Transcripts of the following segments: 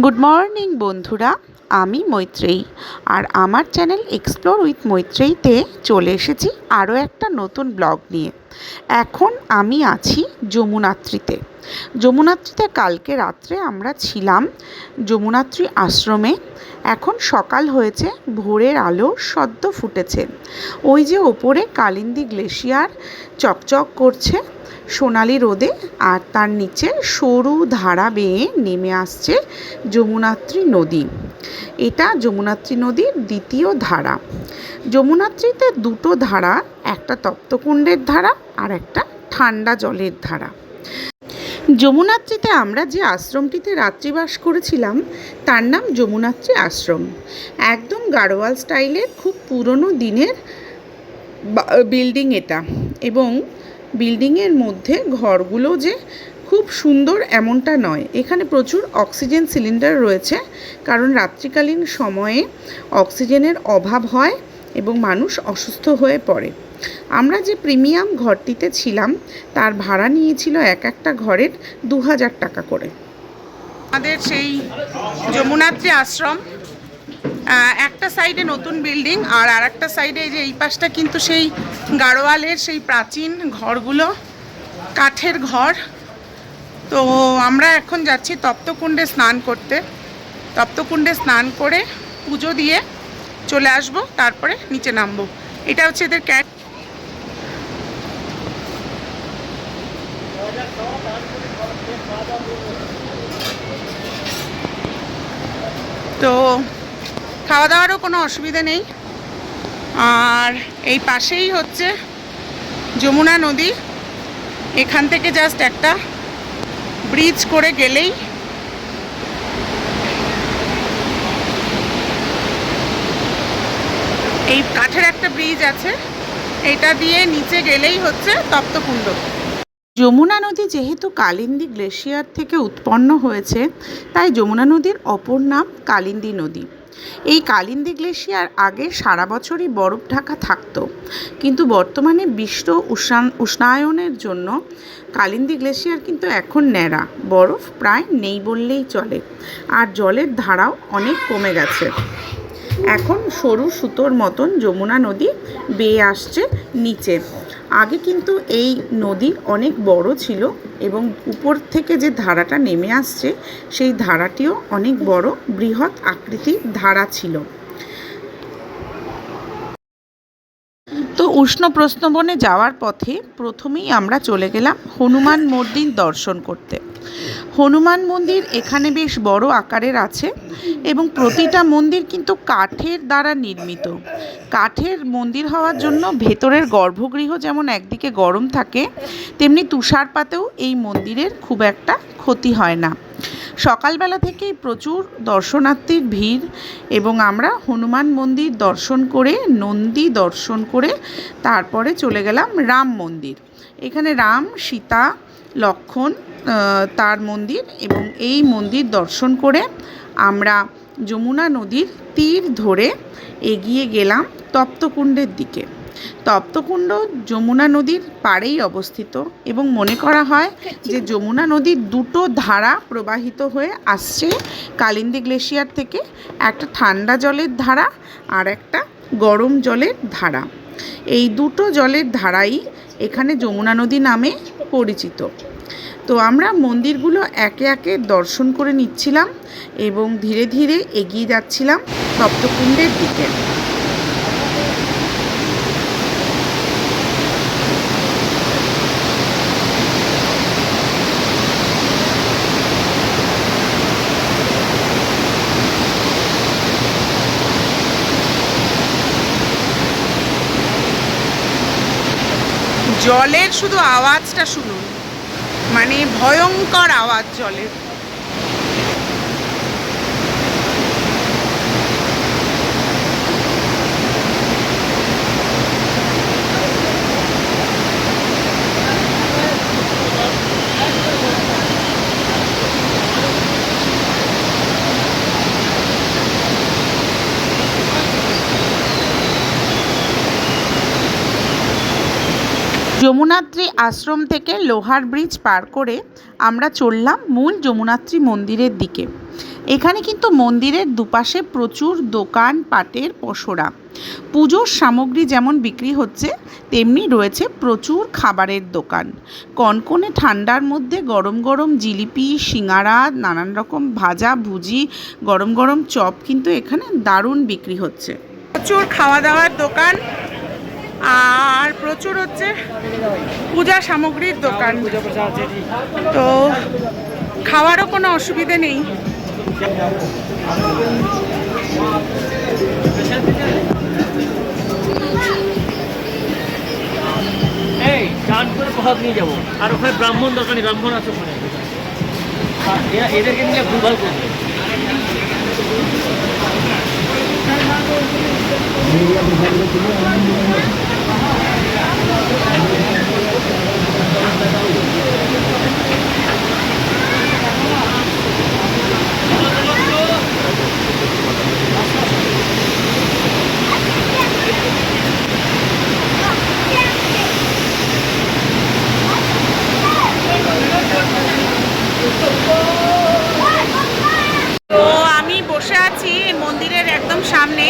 Good morning বন্ধুরা। আমি মৈত্রেয়ী। আর আমার চ্যানেল এক্সপ্লোর উইথ মৈত্রেয়ীতে চলে এসেছি আরও একটা নতুন ব্লগ নিয়ে। এখন আমি আছি যমুনাত্রীতে। যমুনাত্রীতে কালকে রাত্রে আমরা ছিলাম যমুনাত্রী আশ্রমে। এখন সকাল হয়েছে, ভোরের আলো সদ্য ফুটেছে। ওই যে ওপরে কালিন্দী গ্লেশিয়ার চকচক করছে সোনালি রোদে আর তার নিচে সরু ধারা বেয়ে নেমে আসছে যমুনাত্রী নদী। এটা যমুনাত্রী নদীর দ্বিতীয় ধারা। যমুনাত্রীতে দুটো ধারা, একটা তপ্তকুণ্ডের ধারা আর একটা ঠান্ডা জলের ধারা। যমুনাত্রীতে আমরা যে আশ্রমটিতে রাত্রিবাস করেছিলাম, তার নাম যমুনাত্রী আশ্রম। একদম গাড়োয়াল স্টাইলের খুব পুরনো দিনের বিল্ডিং এটা। এবং বিল্ডিংয়ের মধ্যে ঘরগুলো যে খুব সুন্দর এমনটা নয়। এখানে প্রচুর অক্সিজেন সিলিন্ডার রয়েছে, কারণ রাত্রিকালীন সময়ে অক্সিজেনের অভাব হয় এবং মানুষ অসুস্থ হয়ে পড়ে। আমরা যে প্রিমিয়াম ঘরটিতে ছিলাম, তার ভাড়া নিয়েছিল এক একটা ঘরের দু হাজার টাকা করে। আমাদের সেই যমুনাত্রী আশ্রম একটা সাইডে নতুন বিল্ডিং আর আর একটা সাইডে যে এই পাশটা কিন্তু সেই গাড়োয়ালের সেই প্রাচীন ঘরগুলো, কাঠের ঘর। তো আমরা এখন যাচ্ছি তপ্তকুণ্ডে স্নান করতে। তপ্তকুণ্ডে স্নান করে পুজো দিয়ে চলে আসব, তারপরে নিচে নামবো। এটা হচ্ছে এদের ক্যাট তো খাওয়া দাওয়ারও কোনো অসুবিধা নেই। আর এই পাশেই হচ্ছে যমুনা নদী। এখান থেকে জাস্ট একটা ব্রিজ করে গেলেই এই কাঠের একটা ব্রিজ আছে। এটা দিয়ে নিচে গেলেই হচ্ছে তপ্তকুণ্ড। যমুনা নদী যেহেতু কালিন্দী গ্লেশিয়ার থেকে উৎপন্ন হয়েছে, তাই যমুনা নদীর অপর নাম কালিন্দী নদী। এই কালিন্দি গ্লেশিয়ার আগে সারা বছরই বরফ ঢাকা থাকত। কিন্তু বর্তমানে বিশ্ব উষ্ণ উষ্ণায়নের জন্য কালিন্দি গ্লেশিয়ার কিন্তু এখন ন্যাড়া। বরফ প্রায় নেই বললেই চলে। আর জলের ধারাও অনেক কমে গেছে। এখন সরু সুতোর মতন যমুনা নদী বেয়ে আসছে নিচে। আগে কিন্তু এই নদী অনেক বড় ছিল এবং উপর থেকে যে ধারাটা নেমে আসছে, সেই ধারাটিও অনেক বড় বৃহৎ আকৃতির ধারা ছিল। তো উষ্ণ প্রশ্নবনে যাওয়ার পথে প্রথমেই আমরা চলে গেলাম হনুমান মন্দির দর্শন করতে। হনুমান মন্দির এখানে বেশ বড় আকারের আছে এবং প্রতিটা মন্দির কিন্তু কাঠের দ্বারা নির্মিত। কাঠের মন্দির হওয়ার জন্য ভেতরের গর্ভগৃহ যেমন একদিকে গরম থাকে, তেমনি তুষারপাতেও এই মন্দিরের খুব একটা ক্ষতি হয় না। সকালবেলা থেকেই প্রচুর দর্শনার্থীর ভিড় এবং আমরা হনুমান মন্দির দর্শন করে, নন্দী দর্শন করে তারপরে চলে গেলাম রাম মন্দির। এখানে রাম, সীতা, লক্ষণ তার মন্দির এবং এই মন্দির দর্শন করে আমরা যমুনা নদীর তীর ধরে এগিয়ে গেলাম তপ্তকুণ্ডের দিকে। তপ্তকুণ্ড যমুনা নদীর পাড়েই অবস্থিত এবং মনে করা হয় যে যমুনা নদীর দুটো ধারা প্রবাহিত হয়ে আসছে কালিন্দী গ্লেশিয়ার থেকে, একটা ঠান্ডা জলের ধারা আর একটা গরম জলের ধারা। এই দুটো জলের ধারাই এখানে যমুনা নদী নামে পরিচিত। তো আমরা মন্দিরগুলো একে একে দর্শন করে নিচ্ছিলাম এবং ধীরে ধীরে এগিয়ে যাচ্ছিলাম তপ্তকুণ্ডের দিকে। জলের শুধু আওয়াজটা শুনুন। মানে ভয়ঙ্কর আওয়াজ জলের যমুনাত্রী আশ্রম থেকে লোহার ব্রিজ পার করে আমরা চললাম মূল যমুনাত্রী মন্দিরের দিকে। এখানে কিন্তু মন্দিরের দুপাশে প্রচুর দোকান, পাটের পসরা। পুজোর সামগ্রী যেমন বিক্রি হচ্ছে, তেমনি রয়েছে প্রচুর খাবারের দোকান। কনকনে ঠান্ডার মধ্যে গরম গরম জিলিপি সিঙাড়া নানান রকম ভাজা, ভুজি, গরম গরম চপ কিন্তু এখানে দারুণ বিক্রি হচ্ছে। প্রচুর খাওয়া দাওয়ার দোকান আর প্রচুর হচ্ছে পূজা সামগ্রীর দোকান। তো খাওয়ারও কোনো অসুবিধে নেই। নিয়ে যাব। আর ওখানে ব্রাহ্মণ দরকার নেই ব্রাহ্মণ আছে এদেরকে নিয়ে ভুলভাল করবে আমি বসে আছি মন্দিরের একদম সামনে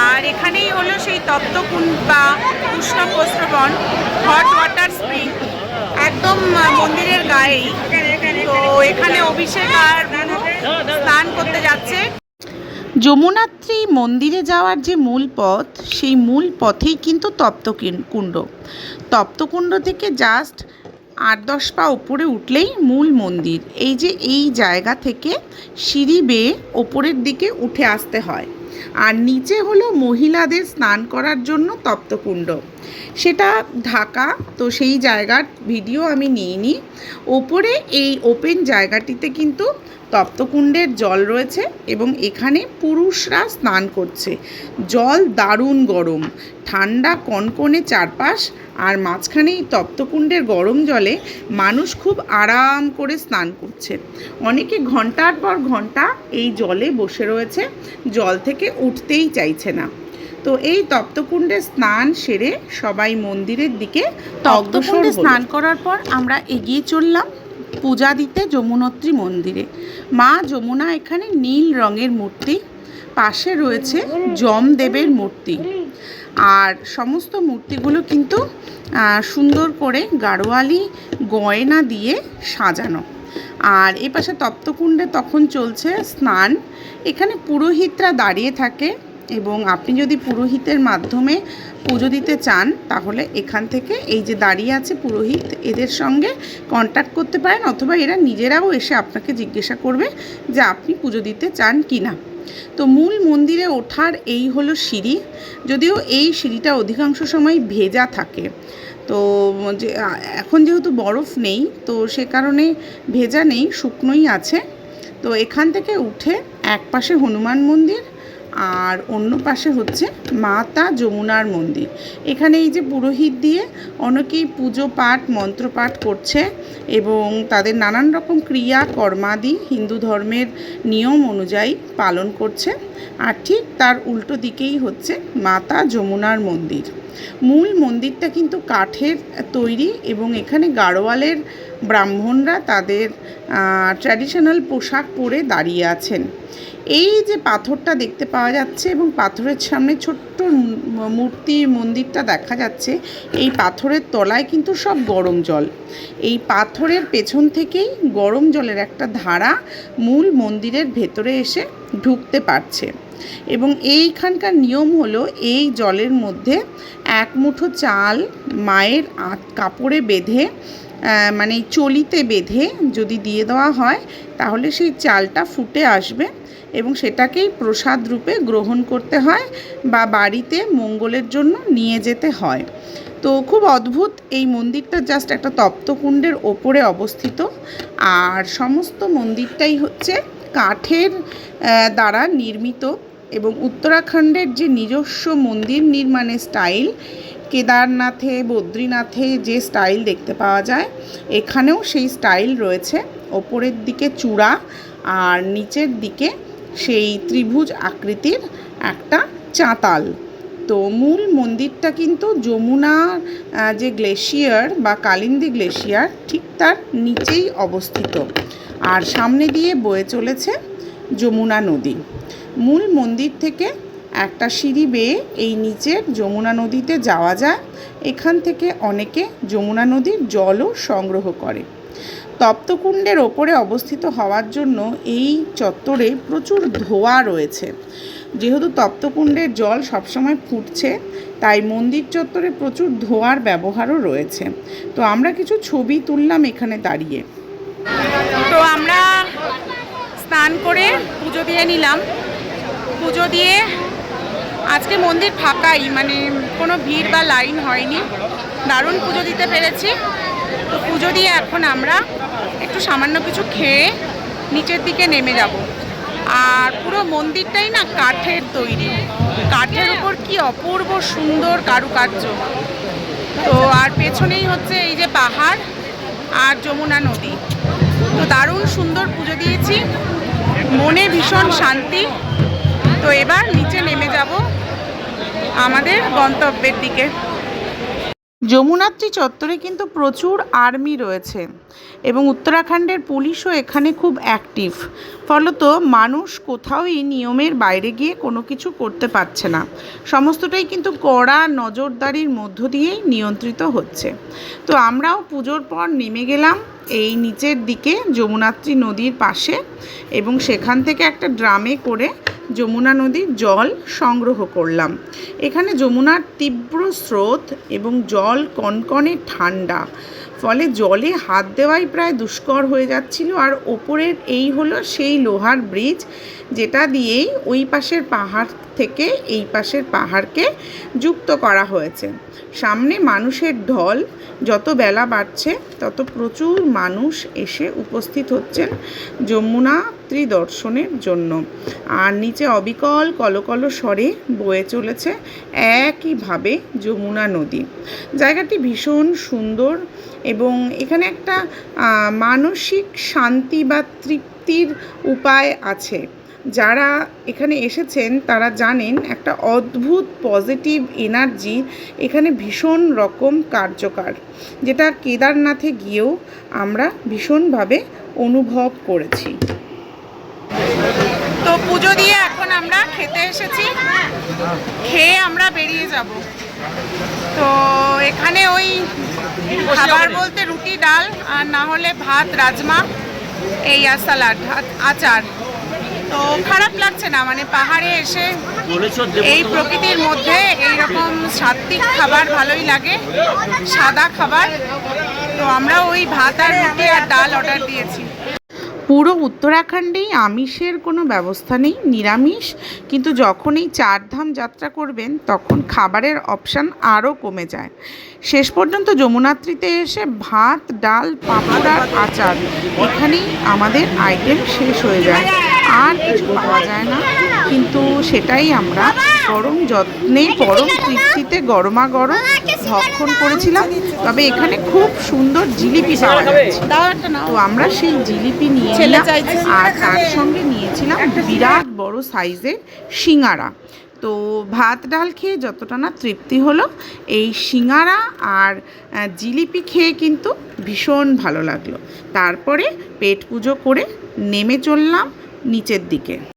আর এখানেই হলো সেই তপ্তকুণ্ড বা উষ্ণ প্রস্রবণ হট ওয়াটার স্প্রিং একদম আহ, মন্দিরের গায়েই তো এখানে অভিষেক আর স্নান করতে যাচ্ছে। যমুনাত্রী মন্দিরে যাওয়ার যে মূল পথ, সেই মূল পথেই কিন্তু তপ্ত তপ্তকুণ্ড। তপ্তকুণ্ড থেকে জাস্ট আট দশ পা উপরে উঠলেই মূল মন্দির। এই যে এই জায়গা থেকে সিঁড়ি বেয়ে ওপরের দিকে উঠে আসতে হয়। আর নিচে হলো মহিলাদের স্নান করার জন্য তপ্তকুণ্ড। সেটা ঢাকা, তো সেই জায়গার ভিডিও আমি নিইনি। ওপরে এই ওপেন জায়গাটিতে কিন্তু তপ্তকুণ্ডের জল রয়েছে এবং এখানে পুরুষরা স্নান করছে। জল দারুণ গরম। ঠান্ডা কনকনে চারপাশ আর মাঝখানে এই তপ্তকুণ্ডের গরম জলে মানুষ খুব আরাম করে স্নান করছে। অনেকে ঘণ্টার পর ঘণ্টা এই জলে বসে রয়েছে জল থেকে উঠতেই চাইছে না। তো এই তপ্তকুণ্ডে স্নান সেরে সবাই মন্দিরের দিকে তপ্তকুণ্ডে স্নান করার পর আমরা এগিয়ে চললাম। পূজা দিতে যমুনত্রী মন্দিরে। মা যমুনা এখানে নীল রঙের মূর্তি, পাশে রয়েছে যমদেবের মূর্তি। আর সমস্ত মূর্তিগুলো কিন্তু সুন্দর করে গাড়োয়ালি, গয়না দিয়ে সাজানো। আর এ পাশে তপ্তকুণ্ডে তখন চলছে স্নান। এখানে পুরোহিতরা দাঁড়িয়ে থাকে। এবং আপনি যদি পুরোহিতের মাধ্যমে পুজো দিতে চান, তাহলে এখান থেকে এই যে দাঁড়িয়ে আছে পুরোহিত, এদের সঙ্গে কন্ট্যাক্ট করতে পারেন অথবা এরা নিজেরাও এসে আপনাকে জিজ্ঞাসা করবে যে আপনি পুজো দিতে চান কি না তো মূল মন্দিরে ওঠার এই হলো সিঁড়ি। যদিও এই সিঁড়িটা অধিকাংশ সময় ভেজা থাকে। তো যে এখন যেহেতু বরফ নেই, তো সে কারণে ভেজা নেই, শুকনোই আছে। তো এখান থেকে উঠে এক পাশে হনুমান মন্দির আর অন্য পাশে হচ্ছে মাতা যমুনার মন্দির। এখানে এই যে পুরোহিত দিয়ে অনেকেই পুজো পাঠ মন্ত্রপাঠ করছে এবং তাদের নানান রকম ক্রিয়া, কর্মাদি হিন্দু ধর্মের নিয়ম অনুযায়ী পালন করছে। আর ঠিক তার উল্টো দিকেই হচ্ছে মাতা যমুনার মন্দির। মূল মন্দিরটা কিন্তু কাঠের তৈরি এবং এখানে গাড়োয়ালের ব্রাহ্মণরা তাদের ট্র্যাডিশনাল পোশাক পরে দাঁড়িয়ে আছেন। এই যে পাথরটা দেখতে পাওয়া যাচ্ছে এবং পাথরের সামনে ছোট্ট মূর্তি মন্দিরটা দেখা যাচ্ছে, এই পাথরের তলায় কিন্তু সব গরম জল। এই পাথরের পেছন থেকেই গরম জলের একটা ধারা মূল মন্দিরের ভেতরে এসে ঢুকতে পারছে। এবং এইখানকার নিয়ম হলো এই জলের মধ্যে এক মুঠো চাল মায়ের কাপড়ে বেঁধে মানে চলিতে বেঁধে যদি দিয়ে দেওয়া হয়, তাহলে সেই চালটা ফুটে আসবে এবং সেটাকেই প্রসাদ রূপে গ্রহণ করতে হয় বা বাড়িতে মঙ্গলের জন্য নিয়ে যেতে হয়। তো খুব অদ্ভুত এই মন্দিরটা জাস্ট একটা তপ্তকুণ্ডের ওপরে অবস্থিত। আর সমস্ত মন্দিরটাই হচ্ছে কাঠের দ্বারা নির্মিত এবং উত্তরাখণ্ডের যে নিজস্ব মন্দির নির্মাণের স্টাইল কেদারনাথে, বদ্রীনাথে যে স্টাইল দেখতে পাওয়া যায়, এখানেও সেই স্টাইল রয়েছে। ওপরের দিকে চূড়া আর নিচের দিকে সেই ত্রিভুজ আকৃতির একটা চাতাল। তো মূল মন্দিরটা কিন্তু যমুনা যে গ্লেশিয়ার বা কালিন্দী গ্লেশিয়ার, ঠিক তার নিচেই অবস্থিত। আর সামনে দিয়ে বয়ে চলেছে যমুনা নদী। মূল মন্দির থেকে একটা সিঁড়ি বেয়ে এই নিচের যমুনা নদীতে যাওয়া যায়। এখান থেকে অনেকে যমুনা নদীর জলও সংগ্রহ করে। তপ্তকুণ্ডের ওপরে অবস্থিত হওয়ার জন্য এই চত্বরে প্রচুর ধোঁয়া রয়েছে। যেহেতু তপ্তকুণ্ডের জল সবসময় ফুটছে, তাই মন্দির চত্বরে প্রচুর ধোঁয়ার ব্যবহারও রয়েছে। তো আমরা কিছু ছবি তুললাম এখানে দাঁড়িয়ে। তো আমরা স্নান করে পুজো দিয়ে নিলাম। পুজো দিয়ে আজকে মন্দির ফাঁকাই মানে কোনো ভিড় বা লাইন হয়নি। দারুণ পুজো দিতে পেরেছি। তো পুজো দিয়ে এখন আমরা একটু সামান্য কিছু খেয়ে নিচের দিকে নেমে যাব। আর পুরো মন্দিরটাই না কাঠের তৈরি। কাঠের উপর কি অপূর্ব সুন্দর কারুকার্য। তো আর পেছনেই হচ্ছে এই যে পাহাড় আর যমুনা নদী। তো দারুণ সুন্দর পুজো দিয়েছি। মনে ভীষণ শান্তি। তো এবার নিচে নেমে যাব আমাদের গন্তব্যের দিকে। যমুনাত্রী চত্বরে কিন্তু প্রচুর আর্মি রয়েছে এবং উত্তরাখণ্ডের পুলিশও এখানে খুব অ্যাক্টিভ ফলত মানুষ কোথাওই নিয়মের বাইরে গিয়ে কোনো কিছু করতে পারছে না। সমস্তটাই কিন্তু কড়া নজরদারির মধ্য দিয়েই নিয়ন্ত্রিত হচ্ছে। তো আমরাও পুজোর পর নেমে গেলাম এই নিচের দিকে যমুনাত্রী নদীর পাশে এবং সেখান থেকে একটা ড্রামে করে যমুনা নদীর জল সংগ্রহ করলাম। এখানে যমুনার তীব্র স্রোত এবং জল কনকনে ঠান্ডা। ফলে জলে হাত দেওয়াই প্রায় দুষ্কর হয়ে যাচ্ছিল। আর ওপরের এই হলো সেই লোহার ব্রিজ, যেটা দিয়েই ওই পাশের পাহাড় থেকে এই পাশের পাহাড়কে যুক্ত করা হয়েছে। সামনে মানুষের ঢল, যত বেলা বাড়ছে, তত প্রচুর মানুষ এসে উপস্থিত হচ্ছেন যমুনা ত্রিদর্শনের জন্য। আর নিচে অবিকল কলকল স্বরে বয়ে চলেছে একইভাবে যমুনা নদী। জায়গাটি ভীষণ সুন্দর এবং এখানে একটা মানসিক শান্তি বা তৃপ্তির উপায় আছে। যারা এখানে এসেছেন, তারা জানেন একটা অদ্ভুত পজিটিভ এনার্জি এখানে ভীষণ রকম কার্যকর, যেটা কেদারনাথে গিয়েও আমরা ভীষণভাবে অনুভব করেছি। তো পুজো দিয়ে এখন আমরা খেতে এসেছি। খেয়ে আমরা বেরিয়ে যাব। তো এখানে ওই খাবার বলতে রুটি ডাল আর না হলে ভাত রাজমা এই আর স্যালাড আচার। তো খারাপ লাগছে না মানে পাহাড়ে এসে এই প্রকৃতির মধ্যে এইরকম সাত্বিক খাবার ভালোই লাগে সাদা খাবার। তো আমরা ওই ভাত আর রুটি আর ডাল অর্ডার দিয়েছি। পুরো উত্তরাখণ্ডেই আমিষের কোনো ব্যবস্থা নেই, নিরামিষ। কিন্তু যখন এই চারধাম যাত্রা করবেন, তখন খাবারের অপশান আরও কমে যায়। শেষ পর্যন্ত যমুনাত্রীতে এসে ভাত, ডাল, পাঁপড় আর আচার এখানেই আমাদের আইটেম শেষ হয়ে যায়। আর কিছু পাওয়া যায় না, কিন্তু সেটাই আমরা পরম যত্নে পরম তৃপ্তিতে গরমা গরম ভক্ষণ করেছিলাম। তবে এখানে খুব সুন্দর জিলিপি পাওয়া যাচ্ছে। তো আমরা সেই জিলিপি নিয়ে। আর তার সঙ্গে নিয়েছিলাম বিরাট বড় সাইজের সিঙ্গারা। তো ভাত ডাল খেয়ে যতটা না তৃপ্তি হলো এই সিঙ্গারা আর জিলিপি খেয়ে কিন্তু ভীষণ ভালো লাগল। তারপরে পেট পুজো করে নেমে চললাম নিচের দিকে।